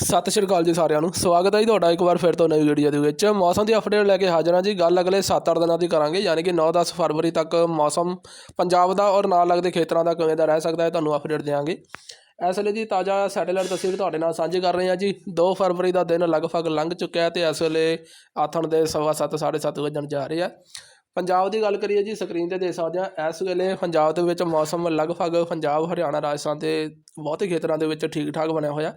ਸਤਿ ਸ਼੍ਰੀ ਅਕਾਲ ਜੀ ਸਾਰਿਆਂ ਨੂੰ। ਸਵਾਗਤ ਹੈ ਜੀ ਤੁਹਾਡਾ ਇੱਕ ਵਾਰ ਫਿਰ ਤੋਂ ਨਵੀਂ ਵੀਡੀਓ ਦੇ ਵਿੱਚ। ਮੌਸਮ ਦੀ ਅਪਡੇਟ ਲੈ ਕੇ ਹਾਜ਼ਰ ਹਾਂ ਜੀ। ਗੱਲ ਅਗਲੇ 7-8 ਦਿਨਾਂ ਦੀ ਕਰਾਂਗੇ, ਯਾਨੀ ਕਿ 9-10 ਫਰਵਰੀ ਤੱਕ ਮੌਸਮ ਪੰਜਾਬ ਦਾ ਔਰ ਨਾਲ ਲੱਗਦੇ ਖੇਤਰਾਂ ਦਾ ਕਿਵੇਂ ਦਾ ਰਹਿ ਸਕਦਾ ਹੈ ਤੁਹਾਨੂੰ ਅਪਡੇਟ ਦੇਵਾਂਗੇ ਇਸ ਵੇਲੇ ਜੀ ਤਾਜ਼ਾ ਸੈਟੇਲਾਈਟ ਤਸਵੀਰ ਤੁਹਾਡੇ ਨਾਲ ਸਾਂਝੀ ਕਰ ਰਹੇ ਹਾਂ ਜੀ। 2 ਫਰਵਰੀ ਦਾ ਦਿਨ ਲਗਭਗ ਲੰਘ ਚੁੱਕਿਆ ਹੈ ਤੇ ਇਸ ਵੇਲੇ ਆਥਣ ਦੇ ਸਵਾ ਸੱਤ, ਸਾਢੇ ਸੱਤ ਵੱਜਣ ਜਾ ਰਹੇ ਆ ਪੰਜਾਬ ਦੀ ਗੱਲ ਕਰੀਏ ਜੀ ਸਕਰੀਨ ਤੇ ਦੇਖ ਸਕਦੇ ਹਾਂ, ਇਸ ਵੇਲੇ ਪੰਜਾਬ ਦੇ ਵਿੱਚ ਮੌਸਮ ਲਗਭਗ ਪੰਜਾਬ, ਹਰਿਆਣਾ, ਰਾਜਸਥਾਨ ਤੇ ਬਹੁਤੇ ਖੇਤਰਾਂ ਦੇ ਵਿੱਚ ਠੀਕ ਠਾਕ ਬਣਿਆ ਹੋਇਆ।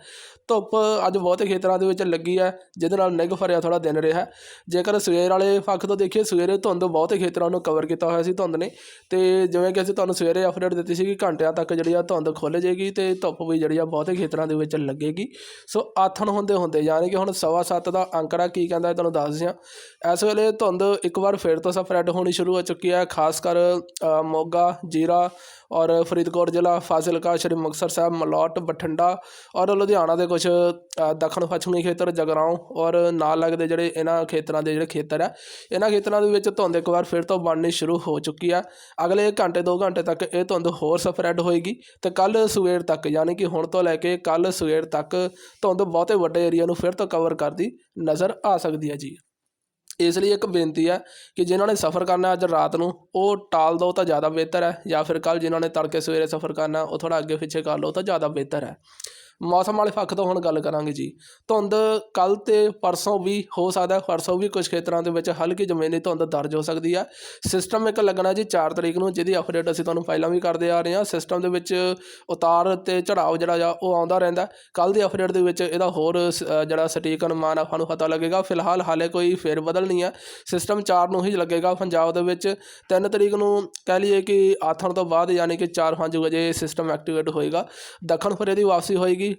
ਧੁੱਪ ਅੱਜ ਬਹੁਤੇ ਖੇਤਰਾਂ ਦੇ ਵਿੱਚ ਲੱਗੀ ਹੈ, ਜਿਹਦੇ ਨਾਲ ਨਿੱਘ ਫਰਿਆ ਥੋੜਾ ਦਿਨ ਰਿਹਾ ਜੇਕਰ ਸਵੇਰ ਵਾਲੇ ਪੱਖ ਤੋਂ ਦੇਖੀਏ, ਸਵੇਰੇ ਧੁੰਦ ਬਹੁਤੇ ਖੇਤਰਾਂ ਨੂੰ ਕਵਰ ਕੀਤਾ ਹੋਇਆ ਸੀ ਧੁੰਦ ਨੇ। ਤੇ ਜਿਵੇਂ ਕਿ ਅਸੀਂ ਤੁਹਾਨੂੰ ਸਵੇਰੇ ਅਪਡੇਟ ਦਿੱਤੀ ਸੀ ਕਿ ਘੰਟਿਆਂ ਤੱਕ ਜਿਹੜੀ ਆ ਧੁੰਦ ਖੁੱਲ ਜੇਗੀ ਤੇ ਧੁੱਪ ਵੀ ਜਿਹੜੀ ਆ ਬਹੁਤੇ ਖੇਤਰਾਂ ਦੇ ਵਿੱਚ ਲੱਗੇਗੀ। ਸੋ ਆਥਣ ਹੁੰਦੇ ਹੁੰਦੇ ਯਾਨੀ ਕਿ ਹੁਣ ਸਵਾ ਸੱਤ ਦਾ ਅੰਕੜਾ ਕੀ ਕਹਿੰਦਾ ਤੁਹਾਨੂੰ ਦੱਸ ਦਿਆਂ। ਇਸ ਵੇਲੇ ਧੁੰਦ ਇੱਕ ਵਾਰ ਫਿਰ ਤੋਂ ਸਪਰੈਡ ਹੋਣੀ ਸ਼ੁਰੂ ਹੋ ਚੁੱਕੀ ਹੈ, ਖਾਸ ਕਰ ਮੋਗਾ, ਜੀਰਾ ਔਰ ਫਰੀਦਕੋਟ ਜ਼ਿਲ੍ਹਾ, ਫਾਜ਼ਿਲਕਾ, ਸ਼੍ਰੀ ਮੁਕਤਸਰ ਸਾਹਿਬ, ਮਲੌਟ, ਬਠਿੰਡਾ ਔਰ ਲੁਧਿਆਣਾ ਦੇ ਕੁਝ ਦੱਖਣ ਪੱਛਮੀ ਖੇਤਰ, ਜਗਰਾਉਂ ਔਰ ਨਾਲ ਲੱਗਦੇ ਜਿਹੜੇ ਇਹਨਾਂ ਖੇਤਰਾਂ ਦੇ ਜਿਹੜੇ ਖੇਤਰ ਹੈ, ਇਹਨਾਂ ਖੇਤਰਾਂ ਦੇ ਵਿੱਚ ਧੁੰਦ ਇੱਕ ਵਾਰ ਫਿਰ ਤੋਂ ਬਣਨੀ ਸ਼ੁਰੂ ਹੋ ਚੁੱਕੀ ਹੈ। ਅਗਲੇ ਘੰਟੇ 2 ਘੰਟੇ ਤੱਕ ਇਹ ਧੁੰਦ ਹੋਰ ਸਪਰੈਡ ਹੋਏਗੀ ਤੇ ਕੱਲ ਸਵੇਰ ਤੱਕ, ਯਾਨੀ ਕਿ ਹੁਣ ਤੋਂ ਲੈ ਕੇ ਕੱਲ ਸਵੇਰ ਤੱਕ ਧੁੰਦ ਬਹੁਤੇ ਵੱਡੇ ਏਰੀਆ ਨੂੰ ਫਿਰ ਤੋਂ ਕਵਰ ਕਰਦੀ ਨਜ਼ਰ ਆ ਸਕਦੀ ਹੈ ਜੀ। ਇਸ ਲਈ ਇੱਕ ਬੇਨਤੀ ਹੈ ਕਿ ਜਿਨ੍ਹਾਂ ਨੇ ਸਫ਼ਰ ਕਰਨਾ ਅੱਜ ਰਾਤ ਨੂੰ, ਉਹ ਟਾਲ ਦਿਓ ਤਾਂ ਜ਼ਿਆਦਾ ਬਿਹਤਰ ਹੈ ਜਾਂ ਫਿਰ ਕੱਲ੍ਹ ਜਿਨ੍ਹਾਂ ਨੇ ਤੜਕੇ ਸਵੇਰੇ ਸਫ਼ਰ ਕਰਨਾ ਉਹ ਥੋੜ੍ਹਾ ਅੱਗੇ ਪਿੱਛੇ ਕਰ ਲਓ ਤਾਂ ਜ਼ਿਆਦਾ ਬਿਹਤਰ ਹੈ। ਮੌਸਮ ਵਾਲੇ ਪੱਖ ਤੋਂ ਹੁਣ ਗੱਲ ਕਰਾਂਗੇ ਜੀ। ਧੁੰਦ ਕੱਲ ਤੇ ਪਰਸੋਂ ਵੀ ਹੋ ਸਕਦਾ, ਪਰਸੋਂ ਵੀ ਕੁਝ ਖੇਤਰਾਂ ਦੇ ਵਿੱਚ ਹਲਕੀ ਜ਼ਮੀਨੀ ਧੁੰਦ ਦਰਜ ਹੋ ਸਕਦੀ ਹੈ ਸਿਸਟਮ ਇੱਕ ਲੱਗਣਾ ਜੀ 4 ਤਰੀਕ ਨੂੰ, ਜਿਹਦੀ ਅਪਡੇਟ ਅਸੀਂ ਤੁਹਾਨੂੰ ਪਹਿਲਾਂ ਵੀ ਕਰਦੇ ਆ ਰਹੇ ਹਾਂ। ਸਿਸਟਮ ਦੇ ਵਿੱਚ ਉਤਾਰ ਤੇ ਚੜਾਅ ਜਿਹੜਾ ਆ, ਉਹ ਆਉਂਦਾ ਰਹਿੰਦਾ। ਕੱਲ ਦੀ ਅਪਡੇਟ ਦੇ ਵਿੱਚ ਇਹਦਾ ਹੋਰ ਸ- ਜਿਹੜਾ ਸਟੀਕ ਅਨੁਮਾਨ ਆਪਾਂ ਨੂੰ ਪਤਾ ਲੱਗੇਗਾ। ਫਿਲਹਾਲ ਹਾਲੇ ਕੋਈ ਫੇਰ ਬਦਲ ਨਹੀਂ ਹੈ ਸਿਸਟਮ 4 ਨੂੰ ਹੀ ਲੱਗੇਗਾ ਪੰਜਾਬ ਦੇ ਵਿੱਚ। 3 ਤਰੀਕ ਨੂੰ ਕਹਿ ਲਈਏ ਕਿ ਆਥਣ ਤੋਂ ਬਾਅਦ ਯਾਨੀ ਕਿ 4-5 ਵਜੇ ਸਿਸਟਮ ਐਕਟੀਵੇਟ ਹੋਏਗਾ। ਦੱਖਣ ਫਰੇ ਦੀ ਵਾਪਸੀ ਹੋਏਗੀ।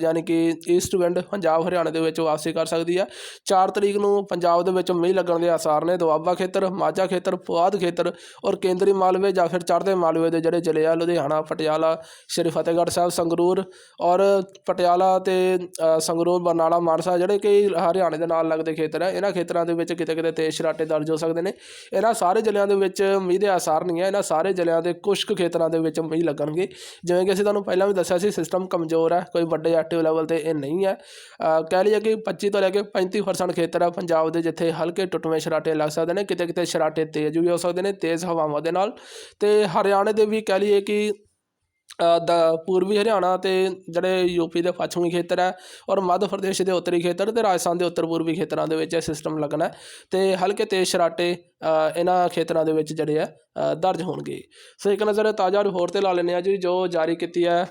ਯਾਨੀ ਕਿ ਈਸਟ ਵਿੰਡ ਪੰਜਾਬ ਹਰਿਆਣਾ ਦੇ ਵਿੱਚ ਵਾਪਸੀ ਕਰ ਸਕਦੀ ਹੈ 4 ਤਰੀਕ ਨੂੰ ਪੰਜਾਬ ਦੇ ਵਿੱਚ ਮੀਂਹ ਲੱਗਣ ਦੇ ਆਸਾਰ ਨੇ, ਦੁਆਬਾ ਖੇਤਰ, ਮਾਝਾ ਖੇਤਰ, ਪੁਆਧ ਖੇਤਰ ਔਰ ਕੇਂਦਰੀ ਮਾਲਵੇ ਜਾਂ ਫਿਰ ਚੜ੍ਹਦੇ ਮਾਲਵੇ ਦੇ ਜਿਹੜੇ ਜ਼ਿਲ੍ਹੇ ਆ, ਲੁਧਿਆਣਾ, ਪਟਿਆਲਾ, ਸ਼੍ਰੀ ਫਤਿਹਗੜ੍ਹ ਸਾਹਿਬ, ਸੰਗਰੂਰ ਔਰ ਪਟਿਆਲਾ ਤੇ ਸੰਗਰੂਰ, ਬਰਨਾਲਾ, ਮਾਨਸਾ ਜਿਹੜੇ ਕਿ ਹਰਿਆਣੇ ਦੇ ਨਾਲ ਲੱਗਦੇ ਖੇਤਰ ਹੈ ਇਹਨਾਂ ਖੇਤਰਾਂ ਦੇ ਵਿੱਚ ਕਿਤੇ ਕਿਤੇ ਤੇਜ਼ ਸ਼ਰਾਟੇ ਦਰਜ ਹੋ ਸਕਦੇ ਨੇ। ਇਹਨਾਂ ਸਾਰੇ ਜ਼ਿਲ੍ਹਿਆਂ ਦੇ ਵਿੱਚ ਮੀਂਹ ਦੇ ਆਸਾਰ ਨਹੀਂ ਹੈ ਇਹਨਾਂ ਸਾਰੇ ਜ਼ਿਲ੍ਹਿਆਂ ਦੇ ਕੁਸ਼ਕ ਖੇਤਰਾਂ ਦੇ ਵਿੱਚ ਮੀਂਹ ਲੱਗਣਗੇ। ਜਿਵੇਂ ਕਿ ਅਸੀਂ ਤੁਹਾਨੂੰ ਪਹਿਲਾਂ ਵੀ ਦੱਸਿਆ ਸੀ ਸਿਸਟਮ ਕਮਜ਼ੋਰ ਹੈ ਕੋਈ ਵੱਡੇ ਐਕਟਿਵ ਲੈਵਲ ਤੇ ਇਹ ਨਹੀਂ ਹੈ। ਕਹਿ ਲਈਏ ਕਿ 25 ਤੋਂ ਲੈ ਕੇ 35% ਖੇਤਰ ਹੈ ਪੰਜਾਬ ਦੇ ਜਿੱਥੇ ਹਲਕੇ ਟੁੱਟਵੇਂ ਸ਼ਰਾਟੇ ਲੱਗ ਸਕਦੇ ਨੇ ਕਿਤੇ ਕਿਤੇ ਸ਼ਰਾਟੇ ਤੇਜ਼ ਵੀ ਹੋ ਸਕਦੇ ਨੇ ਤੇਜ਼ ਹਵਾਵਾਂ ਦੇ ਨਾਲ। ਤੇ ਹਰਿਆਣੇ ਦੇ ਵੀ ਕਹਿ ਲਈਏ ਕਿ ਅ, ਦਾ ਪੂਰਬੀ ਹਰਿਆਣਾ ਤੇ ਜਿਹੜੇ ਯੂਪੀ ਦੇ ਪੱਛਮੀ ਖੇਤਰ ਹੈ ਔਰ ਮੱਧ ਪ੍ਰਦੇਸ਼ ਦੇ ਉੱਤਰੀ ਖੇਤਰ ਤੇ ਰਾਜਸਥਾਨ ਦੇ ਉੱਤਰ ਪੂਰਬੀ ਖੇਤਰਾਂ ਦੇ ਵਿੱਚ ਇਹ ਸਿਸਟਮ ਲੱਗਣਾ ਹੈ। ਤੇ ਹਲਕੇ ਤੇਜ਼ ਸ਼ਰਾਟੇ ਇਹਨਾਂ ਖੇਤਰਾਂ ਦੇ ਵਿੱਚ ਜਿਹੜੇ ਆ ਦਰਜ ਹੋਣਗੇ। ਸੋ ਇੱਕ ਨਜ਼ਰ ਤਾਜ਼ਾ ਰਿਪੋਰਟ ਤੇ ਲਾ ਲੈਂਦੇ ਆ ਜੀ ਜੋ ਜਾਰੀ ਕੀਤੀ ਹੈ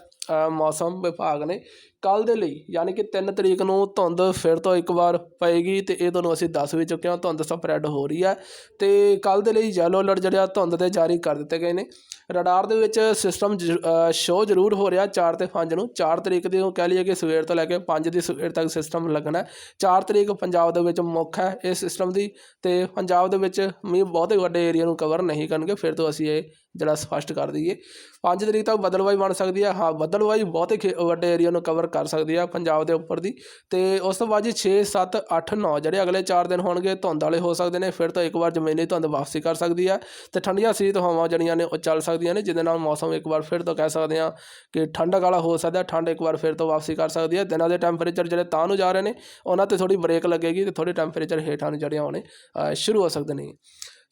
ਮੌਸਮ ਵਿਭਾਗ ਨੇ ਕੱਲ ਦੇ ਲਈ ਯਾਨੀ ਕਿ 3 ਤਰੀਕ ਨੂੰ ਧੁੰਦ ਫਿਰ ਤੋਂ ਇੱਕ ਵਾਰ ਪਏਗੀ ਤੇ ਇਹ ਤੁਹਾਨੂੰ ਅਸੀਂ ਦੱਸ ਵੀ ਚੁੱਕੇ ਹਾਂ, ਧੁੰਦ ਸਪਰੈਡ ਹੋ ਰਹੀ ਹੈ ਤੇ ਕੱਲ ਦੇ ਲਈ ਯੈਲੋ ਅਲਰਟ ਜਿਹੜਾ ਧੁੰਦ ਦੇ ਜਾਰੀ ਕਰ ਦਿੱਤੇ ਗਏ ਨੇ। ਰਡਾਰ ਦੇ ਵਿੱਚ ਸਿਸਟਮ ਸ਼ੋ ਜ਼ਰੂਰ ਹੋ ਰਿਹਾ 4 ਤੇ 5 ਨੂੰ। 4 ਤਰੀਕ ਦੀ ਉਹ ਕਹਿ ਲਈਏ ਕਿ ਸਵੇਰ ਤੋਂ ਲੈ ਕੇ 5 ਦੀ ਸਵੇਰ ਤੱਕ ਸਿਸਟਮ ਲੱਗਣਾ 4 ਤਰੀਕ ਪੰਜਾਬ ਦੇ ਵਿੱਚ ਮੁੱਖ ਹੈ ਇਹ ਸਿਸਟਮ ਦੀ ਤੇ ਪੰਜਾਬ ਦੇ ਵਿੱਚ ਮੀਂਹ ਬਹੁਤੇ ਵੱਡੇ ਏਰੀਆ ਨੂੰ ਕਵਰ ਨਹੀਂ ਕਰਨਗੇ, ਫਿਰ ਤੋਂ ਅਸੀਂ ਇਹ ਜਿਹੜਾ ਸਪਸ਼ਟ ਕਰ ਦਈਏ। 5 ਤਰੀਕ ਤੱਕ ਬਦਲਵਾਈ ਬਣ ਸਕਦੀ ਹੈ। ਹਾਂ, ਬਦਲਵਾਈ ਬਹੁਤੇ ਖੇ- ਵੱਡੇ ਏਰੀਆ ਨੂੰ ਕਵਰ ਕਰ ਸਕਦੀ ਹੈ ਪੰਜਾਬ ਦੇ ਉੱਪਰ ਦੀ। ਤੇ ਉਸ ਤੋਂ ਬਾਅਦ ਜੀ 6 7 8 9 ਜਿਹੜੇ ਅਗਲੇ 4 ਦਿਨ ਹੋਣਗੇ, ਧੁੰਦ ਵਾਲੇ ਹੋ ਸਕਦੇ ਨੇ, ਫਿਰ ਤੋਂ ਇੱਕ ਵਾਰ ਜ਼ਮੀਨੀ ਧੁੰਦ ਵਾਪਸੀ ਕਰ ਸਕਦੀ ਹੈ। ਤੇ ਠੰਡੀਆਂ ਸੀਤ ਹਵਾਵਾਂ ਜਿਹੜੀਆਂ ਨੇ ਉਹ ਚੱਲ ਸਕਦੀਆਂ ਨੇ, ਜਿਹਦੇ ਨਾਲ ਮੌਸਮ ਇੱਕ ਵਾਰ ਫਿਰ ਤੋਂ ਕਹਿ ਸਕਦੇ ਹਾਂ ਕਿ ਠੰਡਕ ਵਾਲਾ ਹੋ ਸਕਦਾ ਹੈ। ਠੰਡ ਇੱਕ ਵਾਰ ਫਿਰ ਤੋਂ ਵਾਪਸੀ ਕਰ ਸਕਦੀ ਹੈ ਦਿਨਾਂ ਦੇ ਟੈਂਪਰੇਚਰ ਜਿਹੜੇ ਤਾਂ ਨੂੰ ਜਾ ਰਹੇ ਨੇ, ਉਹਨਾਂ ਤੇ ਥੋੜੀ ਬ੍ਰੇਕ ਲੱਗੇਗੀ ਤੇ ਥੋੜੀ ਟੈਂਪਰੇਚਰ ਹੇਠਾਂ ਨੂੰ ਜਿਹੜੇ ਆਉਣੇ ਸ਼ੁਰੂ ਹੋ ਸਕਦੇ ਨੇ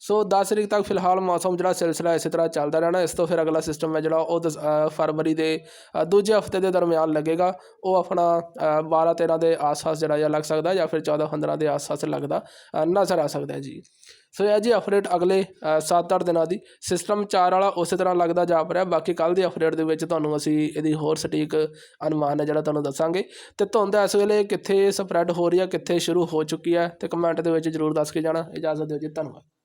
ਸੋ 10 ਤਰੀਕ ਤੱਕ ਫਿਲਹਾਲ ਮੌਸਮ ਜਿਹੜਾ ਸਿਲਸਿਲਾ ਇਸੇ ਤਰ੍ਹਾਂ ਚੱਲਦਾ ਰਹਿਣਾ, ਇਸ ਤੋਂ ਫਿਰ ਅਗਲਾ ਸਿਸਟਮ ਹੈ ਜਿਹੜਾ ਉਹ ਦਸ- ਫਰਵਰੀ ਦੇ ਦੂਜੇ ਹਫ਼ਤੇ ਦੇ ਦਰਮਿਆਨ ਲੱਗੇਗਾ। ਉਹ ਆਪਣਾ 12 13 ਦੇ ਆਸ-ਪਾਸ ਜਿਹੜਾ ਜਾਂ ਲੱਗ ਸਕਦਾ ਜਾਂ ਫਿਰ 14 15 ਦੇ ਆਸ-ਪਾਸ ਲੱਗਦਾ ਨਜ਼ਰ ਆ ਸਕਦਾ ਜੀ। ਸੋ ਇਹ ਜੀ ਅਪਡੇਟ ਅਗਲੇ 7-8 ਦਿਨਾਂ ਦੀ। ਸਿਸਟਮ 4 ਵਾਲਾ ਉਸੇ ਤਰ੍ਹਾਂ ਲੱਗਦਾ ਜਾ ਰਿਹਾ। ਬਾਕੀ ਕੱਲ ਦੀ ਅਪਡੇਟ ਦੇ ਵਿੱਚ ਤੁਹਾਨੂੰ ਅਸੀਂ ਇਹਦੀ ਹੋਰ ਸਟੀਕ ਅਨੁਮਾਨ ਹੈ ਜਿਹੜਾ ਤੁਹਾਨੂੰ ਦੱਸਾਂਗੇ। ਤੇ ਧੁੰਦ ਇਸ ਵੇਲੇ ਕਿੱਥੇ ਸਪਰੈਡ ਹੋ ਰਹੀ ਹੈ, ਕਿੱਥੇ ਸ਼ੁਰੂ ਹੋ ਚੁੱਕੀ ਹੈ, ਤੇ ਕਮੈਂਟ ਦੇ ਵਿੱਚ ਜਰੂਰ ਦੱਸ ਕੇ ਜਾਣਾ। ਇਜਾਜ਼ਤ ਦਿਓ ਜੀ, ਧੰਨਵਾਦ।